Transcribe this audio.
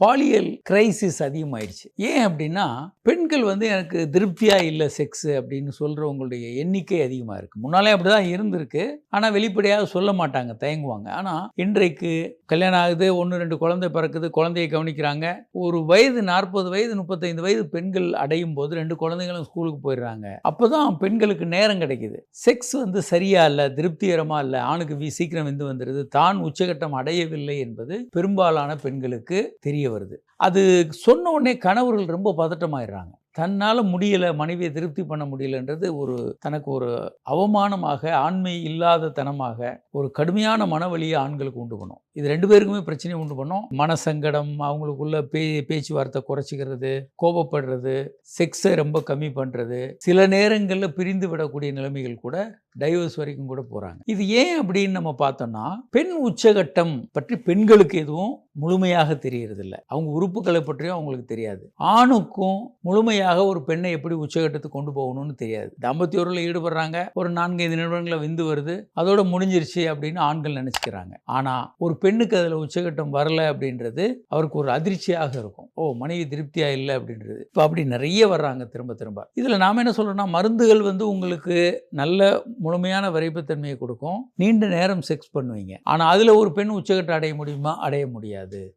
பாலியல் கிரைசிஸ் அதிகமாயிடுச்சு. ஏன் அப்படின்னா பெண்கள் வந்து எனக்கு திருப்தியா இல்லை செக்ஸ் அப்படின்னு சொல்றவங்களுடைய எண்ணிக்கை அதிகமாக இருக்கு. முன்னாலே அப்படிதான் இருந்திருக்கு. ஆனால் வெளிப்படையாக சொல்ல மாட்டாங்க தயங்குவாங்க. ஆனால் இன்றைக்கு கல்யாணம் ஆகுது ஒன்று ரெண்டு குழந்தை பிறக்குது குழந்தையை கவனிக்கிறாங்க. ஒரு வயது நாற்பது வயது முப்பத்தைந்து வயது பெண்கள் அடையும் போது ரெண்டு குழந்தைகளும் ஸ்கூலுக்கு போயிடுறாங்க. அப்பதான் பெண்களுக்கு நேரம் கிடைக்குது. செக்ஸ் வந்து சரியா இல்லை திருப்திகரமாக இல்லை ஆணுக்கு வீ சீக்கிரம் வந்து வந்துடுது தான் உச்சகட்டம் அடையவில்லை என்பது பெரும்பாலான பெண்களுக்கு தெரிய வருது. அது சொன்ன உடனே கணவர்கள் ரொம்ப பதட்டமாயிடுறாங்க. தன்னால் முடியலை மனைவியை திருப்தி பண்ண முடியலன்றது ஒரு தனக்கு ஒரு அவமானமாக ஆண்மை இல்லாத தனமாக ஒரு கடுமையான மனவழியை ஆண்களுக்கு உண்டு பண்ணும். இது ரெண்டு பேருக்குமே பிரச்சனையை உண்டு பண்ணும். மனசங்கடம் அவங்களுக்குள்ள பே பேச்சுவார்த்தை குறைச்சிக்கிறது கோபப்படுறது செக்ஸை ரொம்ப கம்மி பண்ணுறது சில நேரங்களில் பிரிந்து விடக்கூடிய நிலைமைகள் கூட டைவர்ஸ் வரைக்கும் கூட போகிறாங்க இது ஏன் அப்படின்னு நம்ம பார்த்தோம்னா பெண் உச்சகட்டம் பற்றி பெண்களுக்கு எதுவும் முழுமையாக தெரியறதில்ல. அவங்க உறுப்புகளை பற்றியும் அவங்களுக்கு தெரியாது. ஆணுக்கும் முழுமையாக ஒரு பெண்ணை எப்படி உச்சகட்டத்துக்கு கொண்டு போகணும்னு தெரியாது. தம்பத்தியோரில் ஈடுபடுறாங்க. ஒரு நான்கைந்து நிமிடங்களில் விந்து வருது. அதோட முடிஞ்சிருச்சு அப்படின்னு ஆண்கள் நினச்சிக்கிறாங்க. ஆனால் ஒரு பெண்ணுக்கு அதில் உச்சகட்டம் வரல அப்படின்றது அவருக்கு ஒரு அதிர்ச்சியாக இருக்கும். ஓ மனைவி திருப்தியாக இல்லை அப்படின்றது. இப்போ அப்படி நிறைய வர்றாங்க திரும்ப திரும்ப. இதில் நாம் என்ன சொல்கிறோம்னா மருந்துகள் வந்து உங்களுக்கு நல்ல முழுமையான விரைப்புத்தன்மையை கொடுக்கும். நீண்ட நேரம் செக்ஸ் பண்ணுவீங்க. ஆனால் அதில் ஒரு பெண் உச்சகட்டம் அடைய முடியுமா? அடைய முடியாது.